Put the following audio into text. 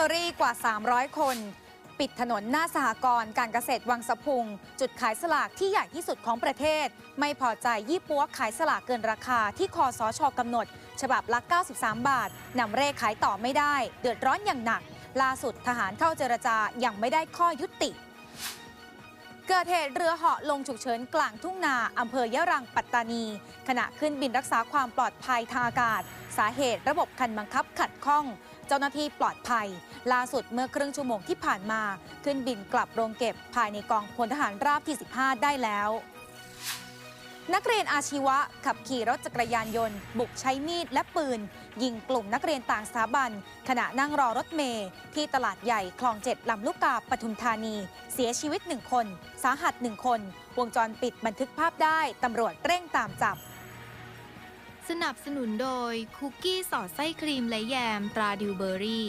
อตเตอรี่กว่า 300 คน ปิดถนนหน้าสหกรณ์การเกษตรวังสะพุง จุดขายสลากที่ใหญ่ที่สุดของประเทศ ไม่พอใจยี่ปัวขายสลากเกินราคาที่คอสชกำหนด ฉบับละ 93 บาทนำเร่ขายต่อไม่ได้ เดือดร้อนอย่างหนัก ล่าสุดทหารเข้าเจรจายังไม่ได้ข้อยุติ เกิดเหตุเรือเหาะลงฉุกเฉินกลางทุ่งนาอำเภอยะรังปัตตานี ขณะขึ้นบินรักษาความปลอดภัยทางอากาศ สาเหตุระบบคันบังคับขัดข้อง เจ้าหน้าที่ปลอดภัย ล่าสุดเมื่อครึ่งชั่วโมงที่ผ่านมา ขึ้นบินกลับโรงเก็บภายในกองพลทหารราบที่ 15 ได้แล้ว นักเรียนอาชีวะขับขี่รถจักรยานยนต์ บุกใช้มีดและปืน ยิงกลุ่มนักเรียนต่างสถาบัน ขณะนั่งรอรถเมย์ที่ตลาดใหญ่คลองเจ็ดลำลูกกาปทุมธานี เสียชีวิตหนึ่งคน สาหัสหนึ่งคน วงจรปิดบันทึกภาพได้ตำรวจเร่งตามจับ สนับสนุนโดยคุกกี้สอดไส้ครีมและแยมตราดิวเบอรี่